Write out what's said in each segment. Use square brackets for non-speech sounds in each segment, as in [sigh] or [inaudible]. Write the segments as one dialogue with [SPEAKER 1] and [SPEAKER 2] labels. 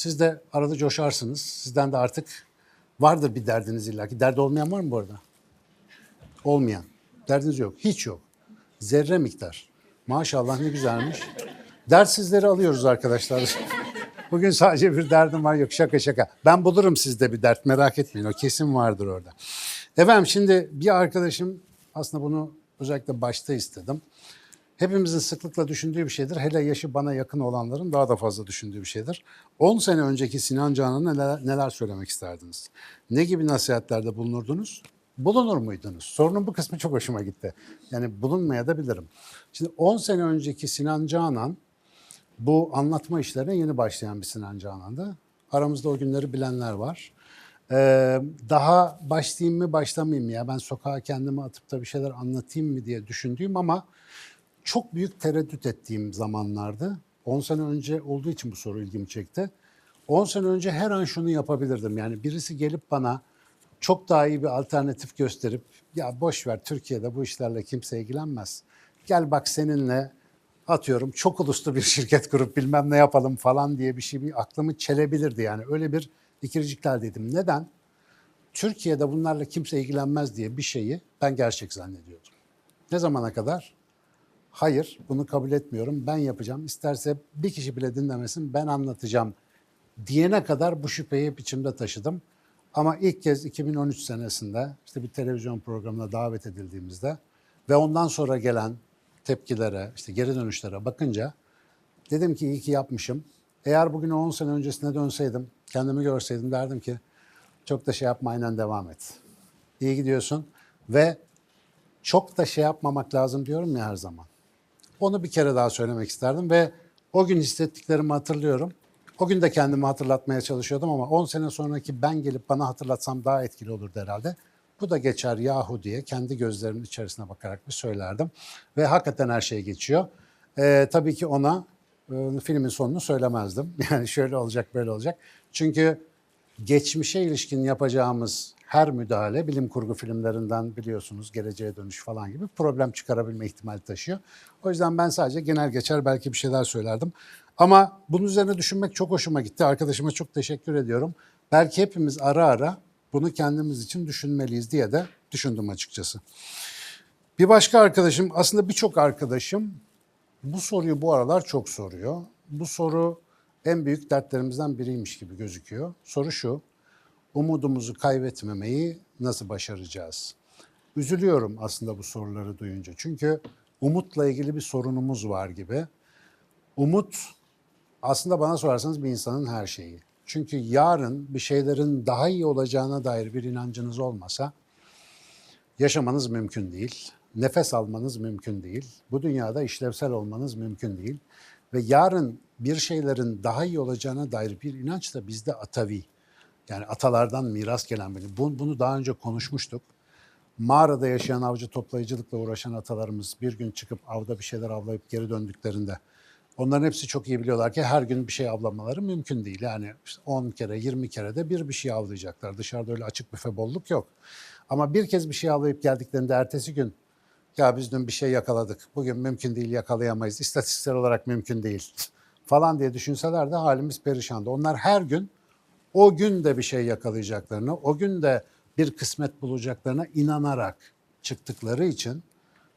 [SPEAKER 1] Siz de arada coşarsınız. Sizden de artık vardır bir derdiniz illa ki. Derdi olmayan var mı bu arada? Olmayan. Derdiniz yok. Hiç yok. Zerre miktar. Maşallah ne güzelmiş. Dersizleri alıyoruz arkadaşlar. [laughs] Bugün sadece bir derdim var yok şaka şaka. Ben bulurum sizde bir dert merak etmeyin o kesin vardır orada. Efendim şimdi bir arkadaşım aslında bunu özellikle başta istedim. Hepimizin sıklıkla düşündüğü bir şeydir. Hele yaşı bana yakın olanların daha da fazla düşündüğü bir şeydir. 10 sene önceki Sinan Canan'a neler, neler söylemek isterdiniz? Ne gibi nasihatlerde bulunurdunuz? Bulunur muydunuz? Sorunun bu kısmı çok hoşuma gitti. Yani bulunmaya da bilirim. Şimdi 10 sene önceki Sinan Canan bu anlatma işlerine yeni başlayan bir Sinan Canan'dı. Aramızda o günleri bilenler var. Ee, daha başlayayım mı başlamayayım ya ben sokağa kendimi atıp da bir şeyler anlatayım mı diye düşündüğüm ama çok büyük tereddüt ettiğim zamanlardı. 10 sene önce olduğu için bu soru ilgimi çekti. 10 sene önce her an şunu yapabilirdim. Yani birisi gelip bana çok daha iyi bir alternatif gösterip ya boş ver Türkiye'de bu işlerle kimse ilgilenmez. Gel bak seninle atıyorum çok uluslu bir [laughs] şirket kurup bilmem ne yapalım falan diye bir şey bir aklımı çelebilirdi yani. Öyle bir ikirciklerdeydim. Neden? Türkiye'de bunlarla kimse ilgilenmez diye bir şeyi ben gerçek zannediyordum. Ne zamana kadar? Hayır, bunu kabul etmiyorum. Ben yapacağım. İsterse bir kişi bile dinlemesin, ben anlatacağım diyene kadar bu şüpheyi hep içimde taşıdım. Ama ilk kez 2013 senesinde işte bir televizyon programına davet edildiğimizde ve ondan sonra gelen tepkilere, işte geri dönüşlere bakınca dedim ki iyi ki yapmışım. Eğer bugün 10 sene öncesine dönseydim, kendimi görseydim derdim ki çok da şey yapma aynen devam et. İyi gidiyorsun ve çok da şey yapmamak lazım diyorum ya her zaman. Onu bir kere daha söylemek isterdim ve o gün hissettiklerimi hatırlıyorum. O gün de kendimi hatırlatmaya çalışıyordum ama 10 sene sonraki ben gelip bana hatırlatsam daha etkili olurdu herhalde. Bu da geçer yahu diye kendi gözlerimin içerisine bakarak bir söylerdim. Ve hakikaten her şey geçiyor. Ee, tabii ki ona e, filmin sonunu söylemezdim. [laughs] Yani şöyle olacak böyle olacak. Çünkü geçmişe ilişkin yapacağımız her müdahale bilim kurgu filmlerinden biliyorsunuz geleceğe dönüş falan gibi problem çıkarabilme ihtimali taşıyor. O yüzden ben sadece genel geçer belki bir şeyler söylerdim. Ama bunun üzerine düşünmek çok hoşuma gitti. Arkadaşıma çok teşekkür ediyorum. Belki hepimiz ara ara bunu kendimiz için düşünmeliyiz diye de düşündüm açıkçası. Bir başka arkadaşım, aslında birçok arkadaşım bu soruyu bu aralar çok soruyor. Bu soru en büyük dertlerimizden biriymiş gibi gözüküyor. Soru şu, umudumuzu kaybetmemeyi nasıl başaracağız? Üzülüyorum aslında bu soruları duyunca. Çünkü umutla ilgili bir sorunumuz var gibi. Umut aslında bana sorarsanız bir insanın her şeyi. Çünkü yarın bir şeylerin daha iyi olacağına dair bir inancınız olmasa yaşamanız mümkün değil. Nefes almanız mümkün değil. Bu dünyada işlevsel olmanız mümkün değil. Ve yarın bir şeylerin daha iyi olacağına dair bir inanç da bizde atavi. Yani atalardan miras gelen bir. Bu- Bunu daha önce konuşmuştuk. Mağarada yaşayan avcı toplayıcılıkla uğraşan atalarımız bir gün çıkıp avda bir şeyler avlayıp geri döndüklerinde onların hepsi çok iyi biliyorlar ki her gün bir şey avlamaları mümkün değil. Yani işte 10 kere 20 kere de bir bir şey avlayacaklar. Dışarıda öyle açık büfe bolluk yok. Ama bir kez bir şey avlayıp geldiklerinde ertesi gün ya biz dün bir şey yakaladık. Bugün mümkün değil yakalayamayız. İstatistiksel olarak mümkün değil falan diye düşünseler de halimiz perişandı. Onlar her gün o gün de bir şey yakalayacaklarını, o gün de bir kısmet bulacaklarına inanarak çıktıkları için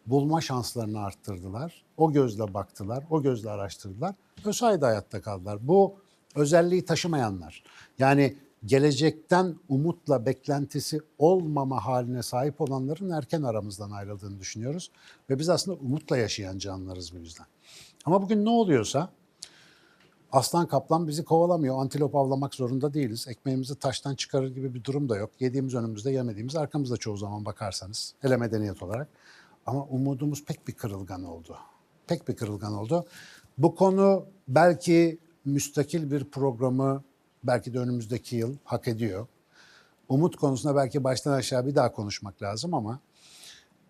[SPEAKER 1] bulma şanslarını arttırdılar. O gözle baktılar, o gözle araştırdılar. Ve sayede hayatta kaldılar. Bu özelliği taşımayanlar. Yani gelecekten umutla beklentisi olmama haline sahip olanların erken aramızdan ayrıldığını düşünüyoruz. Ve biz aslında umutla yaşayan canlılarız bu yüzden. Ama bugün ne oluyorsa Aslan kaplan bizi kovalamıyor. Antilop avlamak zorunda değiliz. Ekmeğimizi taştan çıkarır gibi bir durum da yok. Yediğimiz önümüzde, yemediğimiz arkamızda çoğu zaman bakarsanız. Hele medeniyet olarak. Ama umudumuz pek bir kırılgan oldu. Pek bir kırılgan oldu. Bu konu belki müstakil bir programı belki de önümüzdeki yıl hak ediyor. Umut konusunda belki baştan aşağı bir daha konuşmak lazım ama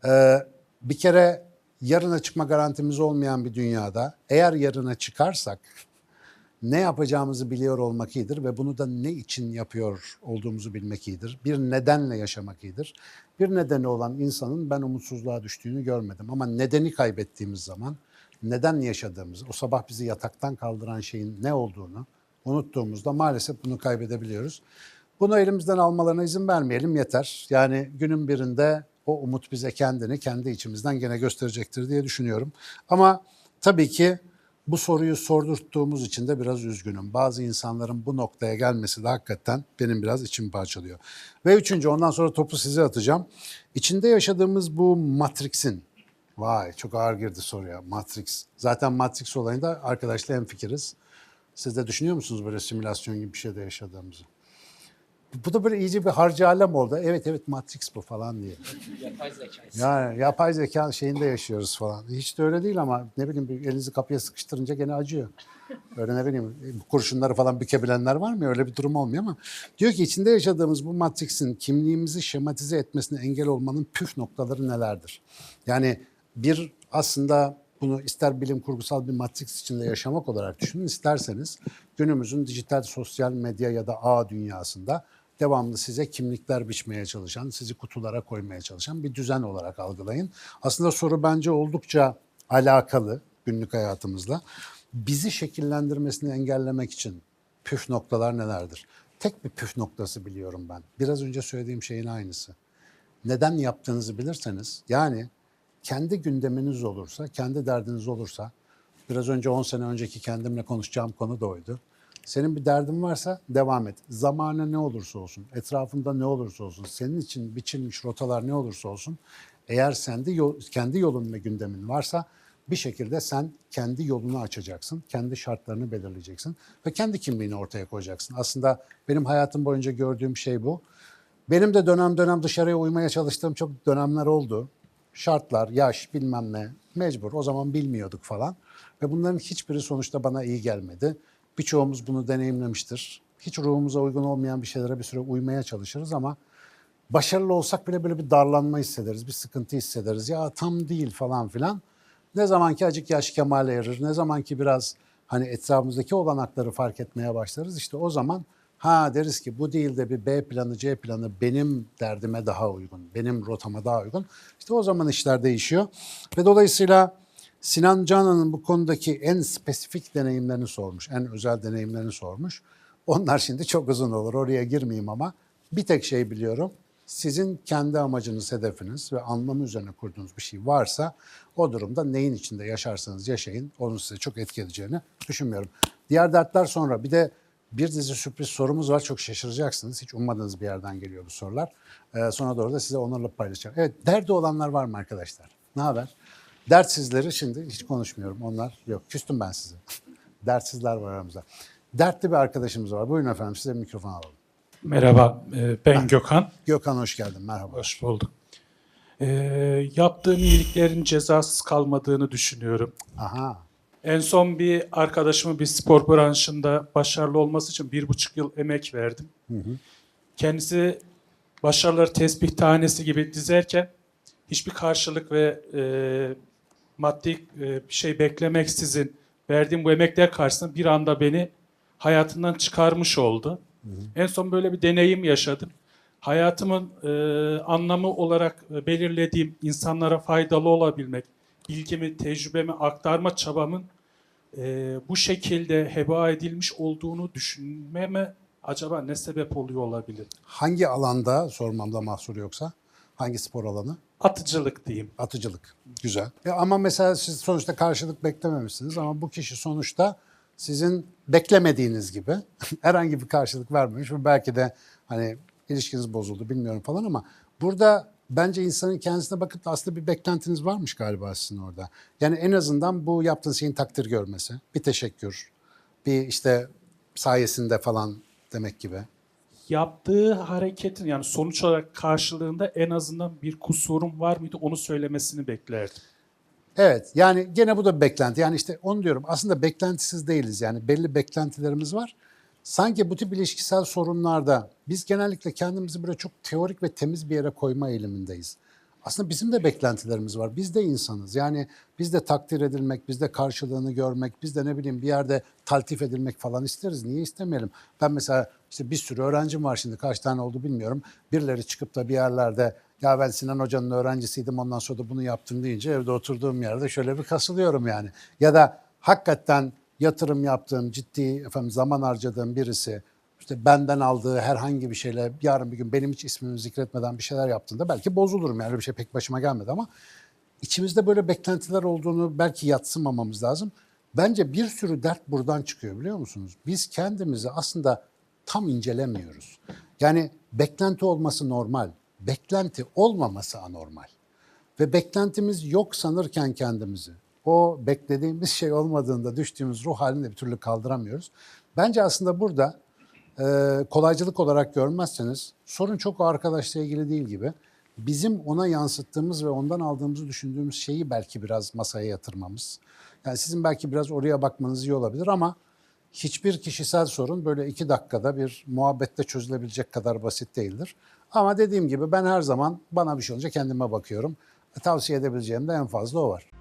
[SPEAKER 1] ee, bir kere yarına çıkma garantimiz olmayan bir dünyada eğer yarına çıkarsak ne yapacağımızı biliyor olmak iyidir ve bunu da ne için yapıyor olduğumuzu bilmek iyidir. Bir nedenle yaşamak iyidir. Bir nedeni olan insanın ben umutsuzluğa düştüğünü görmedim ama nedeni kaybettiğimiz zaman neden yaşadığımız, o sabah bizi yataktan kaldıran şeyin ne olduğunu unuttuğumuzda maalesef bunu kaybedebiliyoruz. Bunu elimizden almalarına izin vermeyelim yeter. Yani günün birinde o umut bize kendini kendi içimizden gene gösterecektir diye düşünüyorum. Ama tabii ki bu soruyu sordurttuğumuz için de biraz üzgünüm. Bazı insanların bu noktaya gelmesi de hakikaten benim biraz içimi parçalıyor. Ve üçüncü ondan sonra topu size atacağım. İçinde yaşadığımız bu Matrix'in Vay çok ağır girdi soruya. Matrix. Zaten Matrix olayında arkadaşla hemfikiriz. Siz de düşünüyor musunuz böyle simülasyon gibi bir şeyde yaşadığımızı? Bu da böyle iyice bir harcı alem oldu. Evet evet Matrix bu falan diye.
[SPEAKER 2] Yapay zeka.
[SPEAKER 1] Yani yapay zeka şeyinde yaşıyoruz falan. Hiç de öyle değil ama ne bileyim bir elinizi kapıya sıkıştırınca gene acıyor. Öyle ne bileyim kurşunları falan bükebilenler var mı? Öyle bir durum olmuyor ama diyor ki içinde yaşadığımız bu Matrix'in kimliğimizi şematize etmesine engel olmanın püf noktaları nelerdir? Yani bir aslında bunu ister bilim kurgusal bir matrix içinde yaşamak olarak düşünün isterseniz günümüzün dijital sosyal medya ya da ağ dünyasında devamlı size kimlikler biçmeye çalışan, sizi kutulara koymaya çalışan bir düzen olarak algılayın. Aslında soru bence oldukça alakalı günlük hayatımızla. Bizi şekillendirmesini engellemek için püf noktalar nelerdir? Tek bir püf noktası biliyorum ben. Biraz önce söylediğim şeyin aynısı. Neden yaptığınızı bilirseniz, yani kendi gündeminiz olursa, kendi derdiniz olursa, biraz önce 10 sene önceki kendimle konuşacağım konu da oydu. Senin bir derdin varsa devam et. Zamanı ne olursa olsun, etrafında ne olursa olsun, senin için biçilmiş rotalar ne olursa olsun, eğer sende yol, kendi yolun ve gündemin varsa bir şekilde sen kendi yolunu açacaksın, kendi şartlarını belirleyeceksin ve kendi kimliğini ortaya koyacaksın. Aslında benim hayatım boyunca gördüğüm şey bu. Benim de dönem dönem dışarıya uymaya çalıştığım çok dönemler oldu. Şartlar, yaş, bilmem ne, mecbur. O zaman bilmiyorduk falan. Ve bunların hiçbiri sonuçta bana iyi gelmedi. Birçoğumuz bunu deneyimlemiştir. Hiç ruhumuza uygun olmayan bir şeylere bir süre uymaya çalışırız ama başarılı olsak bile böyle bir darlanma hissederiz, bir sıkıntı hissederiz. Ya tam değil falan filan. Ne zaman ki acık yaş kemale erir, ne zaman ki biraz hani etrafımızdaki olanakları fark etmeye başlarız işte o zaman ha deriz ki bu değil de bir B planı, C planı benim derdime daha uygun, benim rotama daha uygun. İşte o zaman işler değişiyor ve dolayısıyla Sinan Canan'ın bu konudaki en spesifik deneyimlerini sormuş, en özel deneyimlerini sormuş. Onlar şimdi çok uzun olur, oraya girmeyeyim ama bir tek şey biliyorum. Sizin kendi amacınız, hedefiniz ve anlamı üzerine kurduğunuz bir şey varsa o durumda neyin içinde yaşarsanız yaşayın, onun size çok etki edeceğini düşünmüyorum. Diğer dertler sonra bir de bir dizi sürpriz sorumuz var. Çok şaşıracaksınız. Hiç ummadığınız bir yerden geliyor bu sorular. Ee, sonra doğru da size onlarla paylaşacağım. Evet, derdi olanlar var mı arkadaşlar? Ne haber? Dertsizleri şimdi hiç konuşmuyorum. Onlar yok. Küstüm ben size. [laughs] Dertsizler var aramızda. Dertli bir arkadaşımız var. Buyurun efendim size mikrofon alalım.
[SPEAKER 3] Merhaba, e, ben Gökhan.
[SPEAKER 1] Gökhan hoş geldin. Merhaba.
[SPEAKER 3] Hoş bulduk. E, yaptığım iyiliklerin cezasız kalmadığını düşünüyorum.
[SPEAKER 1] Aha.
[SPEAKER 3] En son bir arkadaşımın bir spor branşında başarılı olması için bir buçuk yıl emek verdim. Kendisi başarıları tesbih tanesi gibi dizerken hiçbir karşılık ve e, maddi e, bir şey beklemeksizin verdiğim bu emekler karşısında bir anda beni hayatından çıkarmış oldu. En son böyle bir deneyim yaşadım. Hayatımın e, anlamı olarak e, belirlediğim insanlara faydalı olabilmek, bilgimi, tecrübemi aktarma çabamın e, bu şekilde heba edilmiş olduğunu düşünmeme acaba ne sebep oluyor olabilir?
[SPEAKER 1] Hangi alanda sormamda mahsur yoksa? Hangi spor alanı?
[SPEAKER 3] Atıcılık diyeyim.
[SPEAKER 1] Atıcılık. Güzel. E ama mesela siz sonuçta karşılık beklememişsiniz ama bu kişi sonuçta sizin beklemediğiniz gibi [laughs] herhangi bir karşılık vermemiş ve belki de hani ilişkiniz bozuldu bilmiyorum falan ama burada bence insanın kendisine bakıp da aslında bir beklentiniz varmış galiba sizin orada. Yani en azından bu yaptığınız şeyin takdir görmesi, bir teşekkür, bir işte sayesinde falan demek gibi.
[SPEAKER 3] Yaptığı hareketin yani sonuç olarak karşılığında en azından bir kusurum var mıydı onu söylemesini beklerdim.
[SPEAKER 1] Evet yani gene bu da bir beklenti. Yani işte onu diyorum aslında beklentisiz değiliz. Yani belli beklentilerimiz var. Sanki bu tip ilişkisel sorunlarda biz genellikle kendimizi böyle çok teorik ve temiz bir yere koyma eğilimindeyiz. Aslında bizim de beklentilerimiz var. Biz de insanız. Yani biz de takdir edilmek, biz de karşılığını görmek, biz de ne bileyim bir yerde taltif edilmek falan isteriz. Niye istemeyelim? Ben mesela işte bir sürü öğrencim var şimdi kaç tane oldu bilmiyorum. Birileri çıkıp da bir yerlerde ya ben Sinan Hoca'nın öğrencisiydim ondan sonra da bunu yaptım deyince evde oturduğum yerde şöyle bir kasılıyorum yani. Ya da hakikaten yatırım yaptığım, ciddi efendim zaman harcadığım birisi işte benden aldığı herhangi bir şeyle yarın bir gün benim hiç ismimi zikretmeden bir şeyler yaptığında belki bozulurum. Yani bir şey pek başıma gelmedi ama içimizde böyle beklentiler olduğunu belki yatsımamamız lazım. Bence bir sürü dert buradan çıkıyor biliyor musunuz? Biz kendimizi aslında tam incelemiyoruz. Yani beklenti olması normal, beklenti olmaması anormal. Ve beklentimiz yok sanırken kendimizi, o beklediğimiz şey olmadığında düştüğümüz ruh halini de bir türlü kaldıramıyoruz. Bence aslında burada e, kolaycılık olarak görmezseniz sorun çok o arkadaşla ilgili değil gibi. Bizim ona yansıttığımız ve ondan aldığımızı düşündüğümüz şeyi belki biraz masaya yatırmamız. Yani sizin belki biraz oraya bakmanız iyi olabilir ama hiçbir kişisel sorun böyle iki dakikada bir muhabbette çözülebilecek kadar basit değildir. Ama dediğim gibi ben her zaman bana bir şey olunca kendime bakıyorum. Tavsiye edebileceğim de en fazla o var.